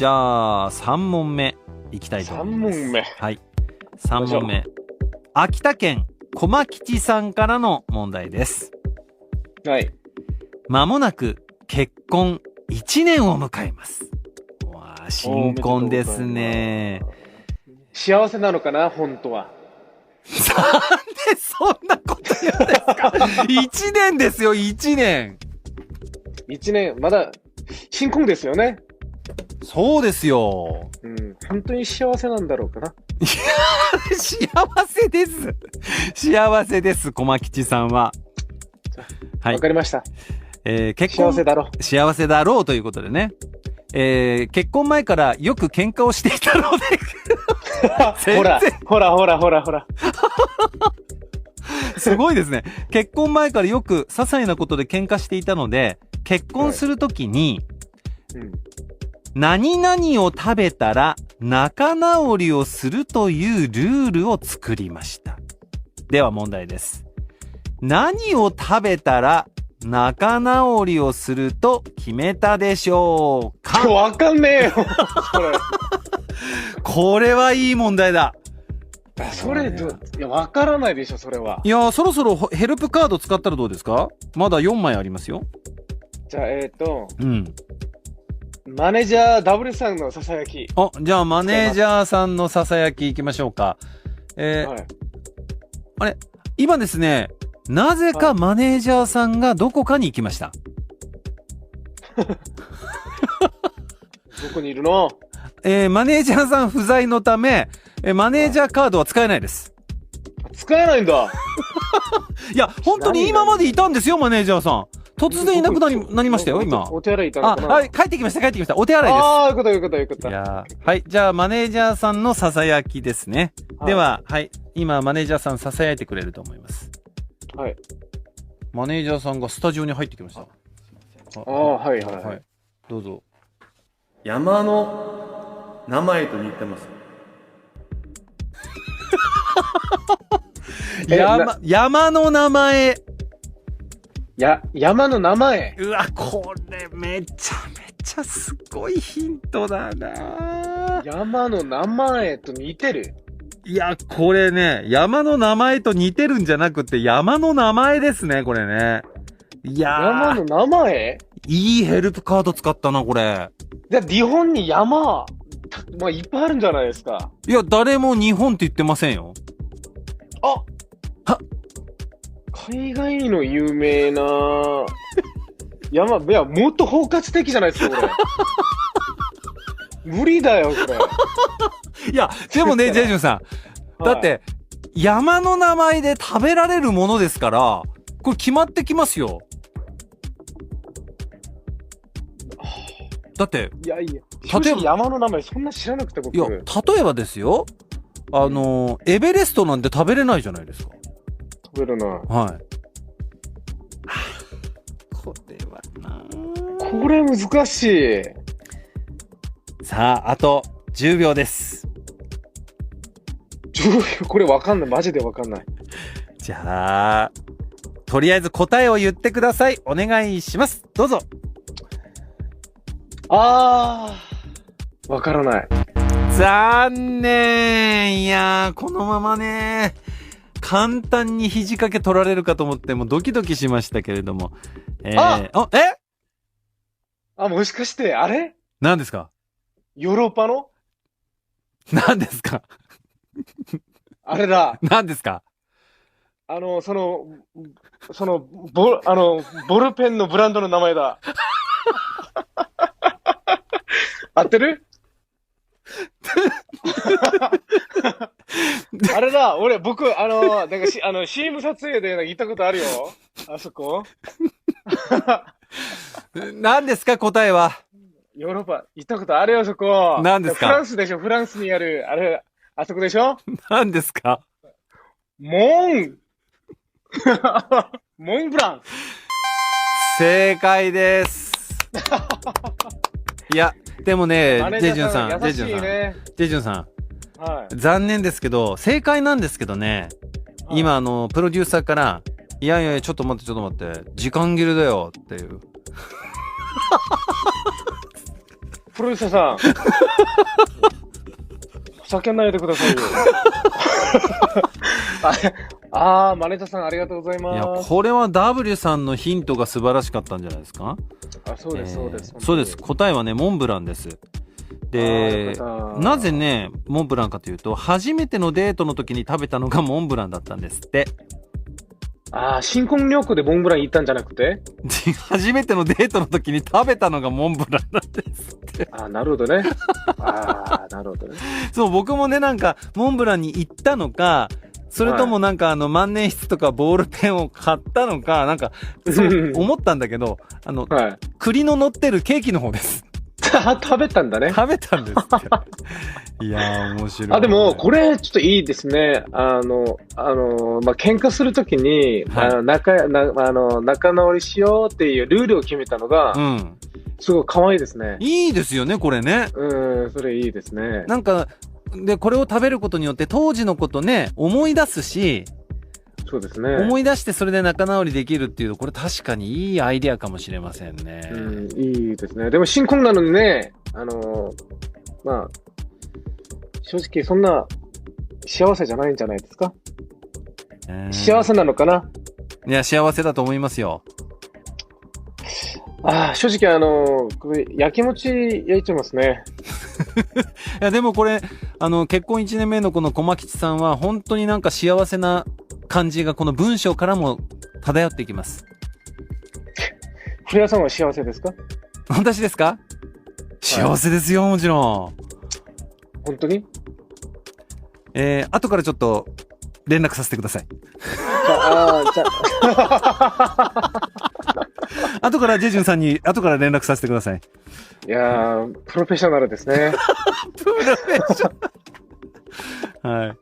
じゃあ、3問目いきたいと3思います。問目。はい。3問目。秋田県駒吉さんからの問題です。はい。まもなく結婚1年を迎えます。わあ、新婚ですね。幸せなのかな、本当は。なんでそんなこと言うんですか ?1 年ですよ、1年。一年、まだ、新婚ですよね。そうですよ。うん。本当に幸せなんだろうかな。幸せです。幸せです、駒吉さんは。はいわかりました。えー結婚幸せだろ幸せだろうということでね。えー結婚前からよく喧嘩をしていたので、ほら、ほら、ほら、ほら、ほら。すごいですね。結婚前からよく些細なことで喧嘩していたので、結婚するときに、うん。何々を食べたら仲直りをするというルールを作りました。では問題です。何を食べたら仲直りをすると決めたでしょうか？わかんねえよ。これはいい問題だ。それ、どいや、わからないでしょ、それは。いやー、そろそろヘルプカード使ったらどうですか？まだ4枚ありますよ。じゃあ、えっ、と、うん。マネージャー W さんのささやき。あ、じゃあマネージャーさんのささやき行きましょうか。えーはい。今ですね、なぜかマネージャーさんがどこかに行きました。どこにいるの？えーマネージャーさん不在のため、えーマネージャーカードは使えないです。使えないんだ。いや、本当に今までいたんですよ、マネージャーさん。突然いなくなりなりましたよ、今。お手洗いいたのあ、かなはい、帰ってきました、帰ってきました。お手洗いです。ああ、よかったよかったよかった。いやーはい。じゃあ、マネージャーさんのささやきですね。では、はい。今、マネージャーさんささやいてくれると思います。はい。マネージャーさんがスタジオに入ってきました。ああ、はいはいははいい。。どうぞ。山の名前と似てます。え 山、山の名前。や、山の名前。うわ、これめちゃめちゃすごいヒントだな山の名前と似てる。いや、これね、山の名前と似てるんじゃなくて、山の名前ですね、これね。いやー、山の名前？いいヘルプカード使ったな、これ。で、日本に山、たまあ、いっぱいあるんじゃないですか。いや、誰も日本って言ってませんよ。あは海外の有名な山、いや、もっと包括的じゃないですか、これ。無理だよ、これ。いや、でもね、ジェジュンさん。だっはい、て、山の名前で食べられるものですから、これ決まってきますよ。だって、いやいや、例えば山の名前そんな知らなくて、僕。いや、例えばですよ。あの、エベレストなんて食べれないじゃないですか。食べるな。はい。これはなこれ難しい。さあ、あと10秒です。ちょこれわかんない。マジでわかんない。じゃあ、とりあえず答えを言ってください。お願いします。どうぞ。あー。わからない。残念いやー、このままね、簡単に肘掛け取られるかと思って、もうドキドキしましたけれども。えー、あ！あえ？あ、もしかして、あれ？何ですか？ヨーロッパの？何ですか？あれだ。何ですか？あの、その、その、ボ、あの、ボールペンのブランドの名前だ。合ってる？あれだ、俺、僕、あの、なんかし、あの、CM 撮影で行ったことあるよ。あそこ。何ですか答えは？ヨーロッパ、行ったことあるよ、そこ。何ですか？フランスでしょ、フランスにある、あれ、あそこでしょ？何ですか？モン モンブラン正解です。いや、でもねジェジュンさん、ジェジュンさん。ジェジュンさん、はい。残念ですけど、正解なんですけどね、今、あの、プロデューサーから、いやいやちょっと待って、ちょっと待って、時間切れだよっていう。プロデューサーさん。ふざけないでくださいよ。ああー、マネージャーさんありがとうございいや、ます。これは W さんのヒントが素晴らしかったんじゃないですか？あそうです、そうです。えーそうです。答えはね、モンブランです。でなぜね、モンブランかというと、初めてのデートの時に食べたのがモンブランだったんですって。ああ、新婚旅行でモンブラン行ったんじゃなくて？初めてのデートの時に食べたのがモンブランなんですって。ああ、なるほどね。ああ、なるほどね。そう、僕もね、なんか、モンブランに行ったのか、それともなんかあの万年筆とかボールペンを買ったのか、なんか、そう 思ったんだけど、あの、はい。栗の乗ってるケーキの方です。食べたんだね。食べたんですって。いやー、面白い。あ、でも、これ、ちょっといいですね。あの、あの、まあ、喧嘩するときに、はいあの、仲、な、あの、仲直りしようっていうルールを決めたのが、うん。すごい可愛いですね。いいですよね、これね。うん、それいいですね。なんか、で、これを食べることによって当時のことね、思い出すし、そうですね。思い出してそれで仲直りできるっていう、これ確かにいいアイデアかもしれませんね。うん、いいですね。でも新婚なのにね、あの、まあ、正直そんな幸せじゃないんじゃないですか？うん幸せなのかな？いや、幸せだと思いますよ。ああ、正直あの、これ、焼き餅焼いちゃいますね。いや、でもこれ、あの、結婚1年目のこの駒吉さんは、本当になんか幸せな感じがこの文章からも漂ってきます。古谷さんは幸せですか？私ですか？幸せですよ、もちろん。本当に？えー、後からちょっと連絡させてください。あ、あーじゃあ、後からジェジュンさんに、後から連絡させてください。いやー、プロフェッショナルですね。プロフェッショナル。はい。